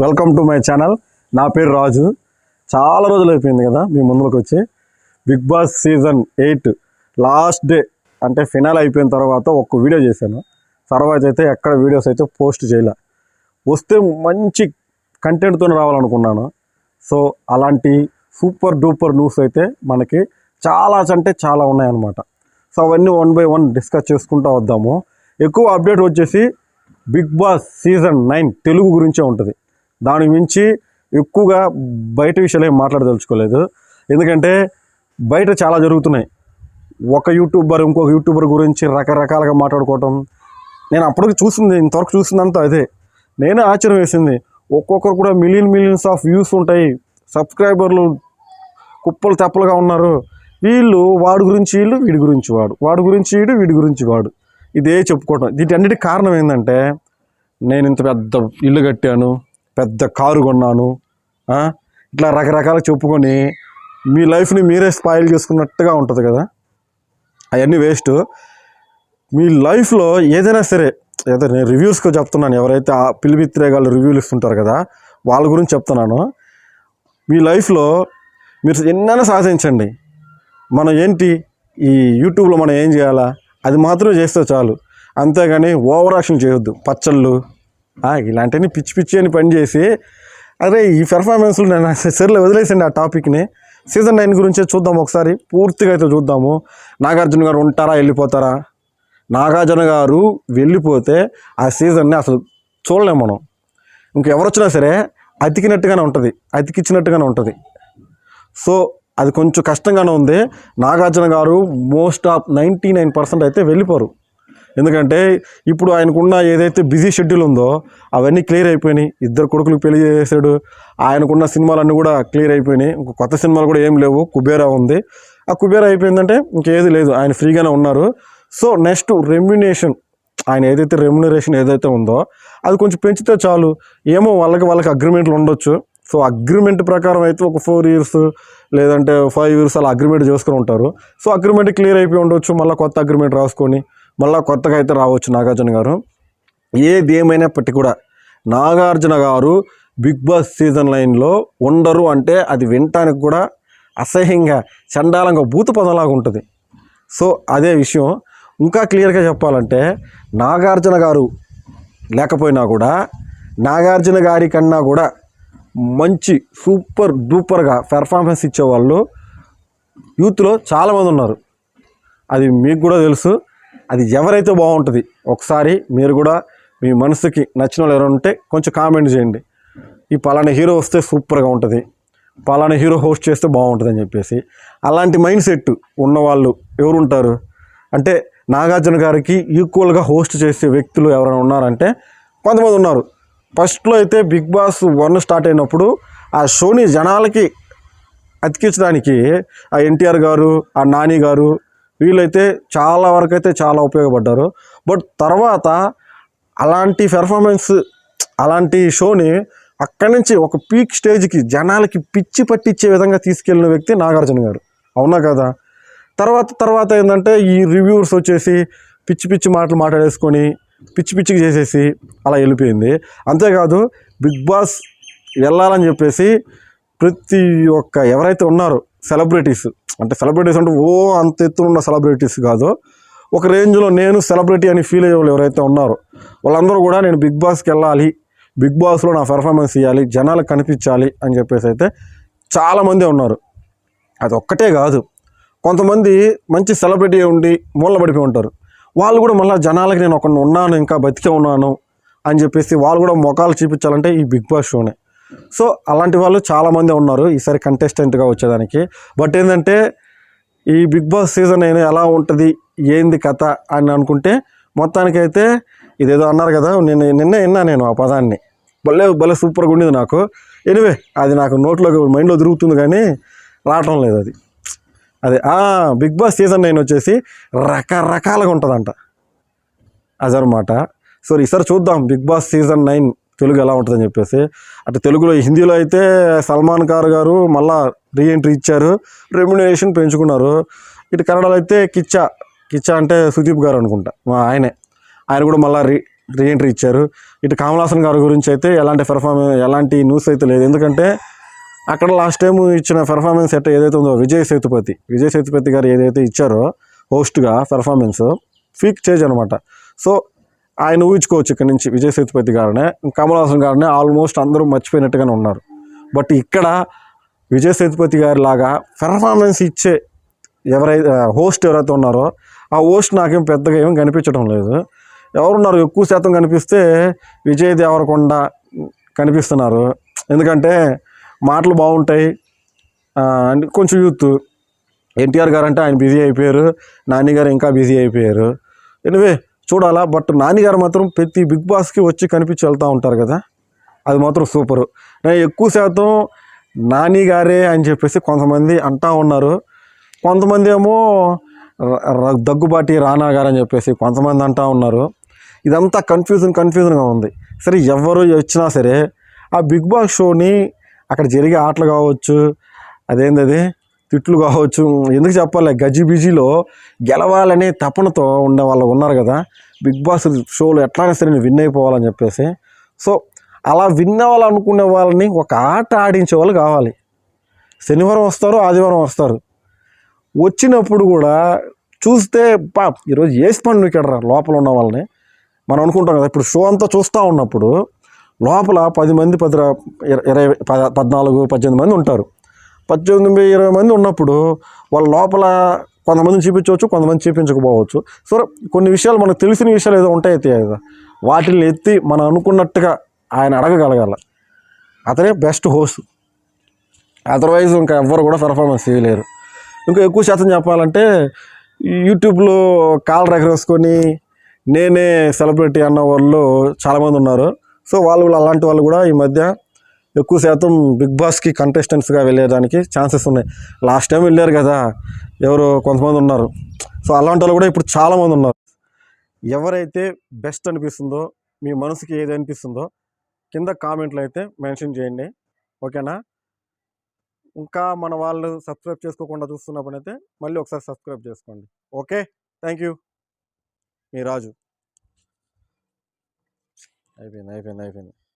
Welcome to my channel. నా పేరు రాజు. చాలా రోజులు అయిపోయింది కదా మీ ముందులోకి వచ్చి. Bigg Boss season eight last day అంటే ఫినాల్ అయిపోయిన తర్వాత ఒక్క వీడియో చేశాను. తర్వాత అయితే ఎక్కడ వీడియోస్ అయితే పోస్ట్ చేయలే. వస్తే మంచి కంటెంట్తో రావాలనుకున్నాను. సో అలాంటి సూపర్ డూపర్ న్యూస్ అయితే మనకి చాలా అంటే చాలా ఉన్నాయన్నమాట. సో అవన్నీ వన్ బై వన్ డిస్కస్ చేసుకుంటూ వద్దాము. ఎక్కువ అప్డేట్ వచ్చేసి Bigg Boss season nine Telugu గురించే ఉంటుంది. దాని మించి ఎక్కువగా బయట విషయాలు ఏం మాట్లాడదలుచుకోలేదు. ఎందుకంటే బయట చాలా జరుగుతున్నాయి. ఒక యూట్యూబర్ ఇంకొక యూట్యూబర్ గురించి రకరకాలుగా మాట్లాడుకోవటం. నేను అప్పటికి చూసింది ఇంతవరకు చూసిందంతా అదే. నేనే ఆశ్చర్యం వేసింది. ఒక్కొక్కరు కూడా మిలియన్ మిలియన్స్ ఆఫ్ వ్యూస్ ఉంటాయి. సబ్స్క్రైబర్లు కుప్పలు తెప్పలుగా ఉన్నారు. వీళ్ళు వాడి గురించి వీళ్ళు వీడి గురించి వాడు. వాడి గురించి వీడు వీడి గురించి వాడు. ఇదే చెప్పుకోవటం. వీటన్నిటికి కారణం ఏంటంటే నేను ఇంత పెద్ద ఇల్లు కట్టాను. పెద్ద కారు కొన్నాను ఇట్లా రకరకాల చెప్పుకొని మీ లైఫ్ని మీరే స్పాయిల్ చేసుకున్నట్టుగా ఉంటుంది కదా? అవన్నీ వేస్ట్. మీ లైఫ్లో ఏదైనా సరే ఏదో నేను రివ్యూస్కి చెప్తున్నాను ఎవరైతే ఆ పిలిమిత్రేగాళ్ళు రివ్యూలు ఇస్తుంటారు కదా వాళ్ళ గురించి చెప్తున్నాను. మీ లైఫ్లో మీరు ఎన్నైనా సాధించండి. మనం ఏంటి? ఈ యూట్యూబ్లో మనం ఏం చేయాలా? అది మాత్రం చేస్తే చాలు. అంతేగాని ఓవర్ యాక్షన్ చేయొద్దు. పచ్చళ్ళు ఇలాంటివన్నీ పిచ్చి పిచ్చి అని పని చేసి అరే ఈ పెర్ఫార్మెన్స్లు నేను సరిలో వదిలేసండి ఆ టాపిక్ని సీజన్ నైన్ గురించే చూద్దాం ఒకసారి పూర్తిగా అయితే చూద్దాము. నాగార్జున గారు ఉంటారా వెళ్ళిపోతారా? నాగార్జున గారు వెళ్ళిపోతే ఆ సీజన్ని అసలు చూడలేం మనం. ఇంకెవరు వచ్చినా సరే అతికినట్టుగానే ఉంటుంది అతికిచ్చినట్టుగానే ఉంటుంది. సో అది కొంచెం కష్టంగానే ఉంది. Nagarjuna garu most of ninety nine percent అయితే వెళ్ళిపోరు. ఎందుకంటే ఇప్పుడు ఆయనకున్న ఏదైతే బిజీ షెడ్యూల్ ఉందో అవన్నీ క్లియర్ అయిపోయినాయి. ఇద్దరు కొడుకులకు పెళ్ళి చేసాడు ఆయనకున్న సినిమాలన్నీ కూడా క్లియర్ అయిపోయినాయి. ఇంకో కొత్త సినిమాలు కూడా ఏం లేవు. కుబేరా ఉంది. ఆ కుబేరా అయిపోయిందంటే ఇంకేది లేదు. ఆయన ఫ్రీగానే ఉన్నారు. So next remuneration. ఆయన ఏదైతే రెమ్యునరేషన్ ఏదైతే ఉందో అది కొంచెం పెంచితే చాలు. ఏమో వాళ్ళకి వాళ్ళకి అగ్రిమెంట్లు ఉండొచ్చు. సో అగ్రిమెంట్ ప్రకారం అయితే ఒక ఫోర్ ఇయర్స్ లేదంటే ఫైవ్ ఇయర్స్ అలా అగ్రిమెంట్ చేసుకుని ఉంటారు. సో అగ్రిమెంట్ క్లియర్ అయిపోయి ఉండొచ్చు. మళ్ళీ కొత్త అగ్రిమెంట్ రాసుకొని మళ్ళీ కొత్తగా అయితే రావచ్చు నాగార్జున గారు. ఏది ఏమైనప్పటికీ కూడా నాగార్జున గారు బిగ్ బాస్ సీజన్ లైన్లో ఉండరు అంటే అది వినటానికి కూడా అసహ్యంగా చండాలంగా భూత పదంలాగా ఉంటుంది. సో అదే విషయం. ఇంకా క్లియర్గా చెప్పాలంటే నాగార్జున గారు లేకపోయినా కూడా నాగార్జున గారి కన్నా కూడా మంచి సూపర్ డూపర్గా పెర్ఫార్మెన్స్ ఇచ్చేవాళ్ళు యూత్లో చాలామంది ఉన్నారు. అది మీకు కూడా తెలుసు. అది ఎవరైతే బాగుంటుంది ఒకసారి మీరు కూడా మీ మనసుకి నచ్చిన వాళ్ళు ఎవరైనా ఉంటే కొంచెం కామెంట్ చేయండి. ఈ పలానా హీరో వస్తే సూపర్గా ఉంటుంది పలానా హీరో హోస్ట్ చేస్తే బాగుంటుంది అని చెప్పేసి. అలాంటి మైండ్ సెట్ ఉన్నవాళ్ళు ఎవరుంటారు? అంటే నాగార్జున గారికి ఈక్వల్గా హోస్ట్ చేసే వ్యక్తులు ఎవరైనా ఉన్నారంటే కొంతమంది ఉన్నారు. ఫస్ట్లో అయితే బిగ్ బాస్ వన్ స్టార్ట్ అయినప్పుడు ఆ షోని జనాలకి అతికించడానికి ఆ ఎన్టీఆర్ గారు ఆ నాని గారు వీళ్ళైతే చాలా వరకు అయితే చాలా ఉపయోగపడ్డారు. బట్ తర్వాత అలాంటి పెర్ఫార్మెన్స్ అలాంటి షోని అక్కడి నుంచి ఒక పీక్ స్టేజ్కి జనాలకి పిచ్చి పట్టించే విధంగా తీసుకెళ్ళిన వ్యక్తి నాగార్జున గారు. అవునా కదా? తర్వాత తర్వాత ఏంటంటే ఈ రివ్యూవర్స్ వచ్చేసి పిచ్చి పిచ్చి మాటలు మాట్లాడేసుకొని పిచ్చి పిచ్చికి చేసేసి అలా వెళ్ళిపోయింది. అంతేకాదు బిగ్ బాస్ వెళ్ళాలని చెప్పేసి ప్రతి ఒక్క ఎవరైతే ఉన్నారో సెలబ్రిటీస్ అంటే సెలబ్రిటీస్ అంటే ఓ అంత ఎత్తున ఉన్న సెలబ్రిటీస్ కాదు. ఒక రేంజ్లో నేను సెలబ్రిటీ అని ఫీల్ అయ్యే వాళ్ళు ఎవరైతే ఉన్నారో వాళ్ళందరూ కూడా నేను బిగ్ బాస్కి వెళ్ళాలి బిగ్ బాస్లో నా పెర్ఫార్మెన్స్ ఇవ్వాలి జనాలకు కనిపించాలి అని చెప్పేసి అయితే చాలామంది ఉన్నారు. అది ఒక్కటే కాదు. కొంతమంది మంచి సెలబ్రిటీ ఉండి మూలబడిపోయి ఉంటారు. వాళ్ళు కూడా మళ్ళీ జనాలకి నేను ఒకరిని ఉన్నాను ఇంకా బతికే ఉన్నాను అని చెప్పేసి వాళ్ళు కూడా మొఖాలు చూపించాలంటే ఈ బిగ్ బాస్ షోనే సో అలాంటి వాళ్ళు చాలామంది ఉన్నారు ఈసారి కంటెస్టెంట్గా వచ్చేదానికి. బట్ ఏంటంటే ఈ బిగ్ బాస్ సీజన్ అయినా ఎలా ఉంటుంది ఏంది కథ అని అనుకుంటే మొత్తానికైతే ఇదేదో అన్నారు కదా నేను నిన్నే విన్నా నేను ఆ పదాన్ని. భలే భలే సూపర్గా ఉండేది నాకు. ఎనివే అది నాకు నోట్లో మైండ్లో తిరుగుతుంది కానీ రావటం లేదు అది. అదే బిగ్ బాస్ సీజన్ నైన్ వచ్చేసి రకరకాలుగా ఉంటుందంట. అదనమాట. సో ఈసారి చూద్దాం Bigg Boss season nine Telugu ఎలా ఉంటుందని చెప్పేసి. అటు తెలుగులో హిందీలో అయితే సల్మాన్ ఖాన్ గారు మళ్ళా రీఎంట్రీ ఇచ్చారు. రెమ్యునరేషన్ పెంచుకున్నారు. ఇటు కన్నడలో అయితే కిచ్చా కిచ్చా అంటే సుదీప్ గారు అనుకుంటా మా ఆయనే. ఆయన కూడా మళ్ళీ రీ రీ ఎంట్రీ ఇచ్చారు. ఇటు కమలాసన్ గారి గురించి అయితే ఎలాంటి పెర్ఫార్మెన్స్ ఎలాంటి న్యూస్ అయితే లేదు. ఎందుకంటే అక్కడ లాస్ట్ టైం ఇచ్చిన పెర్ఫార్మెన్స్ ఎట్ట ఏదైతే ఉందో విజయ్ సేతుపతి విజయ్ సేతుపతి గారు ఏదైతే ఇచ్చారో హోస్ట్గా పెర్ఫార్మెన్స్ ఫీక్ చేజ్ అనమాట. సో ఆయన ఊహించుకోవచ్చు ఇక్కడ నుంచి విజయ్ సేతుపతి గారినే కమల్ గారినే ఆల్మోస్ట్ అందరూ మర్చిపోయినట్టుగానే ఉన్నారు. బట్ ఇక్కడ విజయ్ సేతుపతి గారి లాగా పెర్ఫార్మెన్స్ ఇచ్చే ఎవరైతే హోస్ట్ ఎవరైతే ఉన్నారో ఆ హోస్ట్ నాకేం పెద్దగా ఏం కనిపించడం లేదు. ఎవరున్నారు? ఎక్కువ శాతం కనిపిస్తే విజయ్ దేవరకొండ కనిపిస్తున్నారు. ఎందుకంటే మాటలు బాగుంటాయి. అంటే కొంచెం యూత్ ఎన్టీఆర్ గారు అంటే ఆయన బిజీ అయిపోయారు. నాని గారు ఇంకా బిజీ అయిపోయారు. ఎనివే చూడాలా బట్ నాన్నగారు మాత్రం ప్రతి బిగ్ బాస్కి వచ్చి కనిపించి వెళ్తూ ఉంటారు కదా. అది మాత్రం సూపరు. నేను ఎక్కువ శాతం నాని గారే అని చెప్పేసి కొంతమంది అంటా ఉన్నారు. కొంతమంది ఏమో దగ్గుబాటి రానా గారు అని చెప్పేసి కొంతమంది అంటా ఉన్నారు. ఇదంతా కన్ఫ్యూజన్ కన్ఫ్యూజన్గా ఉంది. సరే ఎవరు వచ్చినా సరే ఆ బిగ్ బాస్ షోని అక్కడ జరిగే ఆటలు కావచ్చు అదేంది అది తిట్లు కావచ్చు ఎందుకు చెప్పాలి? గజిబిజిలో గెలవాలనే తపనతో ఉండే వాళ్ళు ఉన్నారు కదా. బిగ్ బాస్ షోలు ఎట్లాగైనా సరే నేను విన్ అయిపోవాలని చెప్పేసి. సో అలా విన్ అవ్వాలనుకునే వాళ్ళని ఒక ఆట ఆడించే వాళ్ళు కావాలి. శనివారం వస్తారు ఆదివారం వస్తారు. వచ్చినప్పుడు కూడా చూస్తే పా ఈరోజు వేసి పని ఇక్కడ లోపల ఉన్న వాళ్ళని? మనం అనుకుంటాం కదా ఇప్పుడు షో అంతా చూస్తూ ఉన్నప్పుడు లోపల పది మంది పది ఇరవై పద్నాలుగు పద్దెనిమిది మంది ఉంటారు. పద్దెనిమిది ఇరవై మంది ఉన్నప్పుడు వాళ్ళ లోపల కొంతమందిని చూపించవచ్చు కొంతమంది చూపించకపోవచ్చు. సో కొన్ని విషయాలు మనకు తెలిసిన విషయాలు ఏదో ఉంటాయి అయితే కదా వాటిని ఎత్తి మనం అనుకున్నట్టుగా ఆయన అడగగలగాల. అతనే బెస్ట్ హోస్ట్ అదర్వైజ్ ఇంకా ఎవ్వరు కూడా పెర్ఫార్మెన్స్ చేయలేరు. ఇంకా ఎక్కువ శాతం చెప్పాలంటే యూట్యూబ్లో కాల్ రెగరేసుకొని నేనే సెలబ్రిటీ అన్న వాళ్ళు చాలామంది ఉన్నారు. సో వాళ్ళు అలాంటి వాళ్ళు కూడా ఈ మధ్య ఎక్కువ శాతం బిగ్ బాస్కి కంటెస్టెంట్స్గా వెళ్ళేదానికి ఛాన్సెస్ ఉన్నాయి. లాస్ట్ టైం వెళ్ళారు కదా ఎవరు కొంతమంది ఉన్నారు. సో అలాంటి వాళ్ళు కూడా ఇప్పుడు చాలామంది ఉన్నారు. ఎవరైతే బెస్ట్ అనిపిస్తుందో మీ మనసుకి ఏది అనిపిస్తుందో కింద కామెంట్లు అయితే మెన్షన్ చేయండి. ఓకేనా? ఇంకా మన వాళ్ళు సబ్స్క్రైబ్ చేసుకోకుండా చూస్తున్నప్పుడైతే మళ్ళీ ఒకసారి సబ్స్క్రైబ్ చేసుకోండి. ఓకే? Thank you. మీ రాజు. అయిపోయింది అయిపోయింది అయిపోయింది.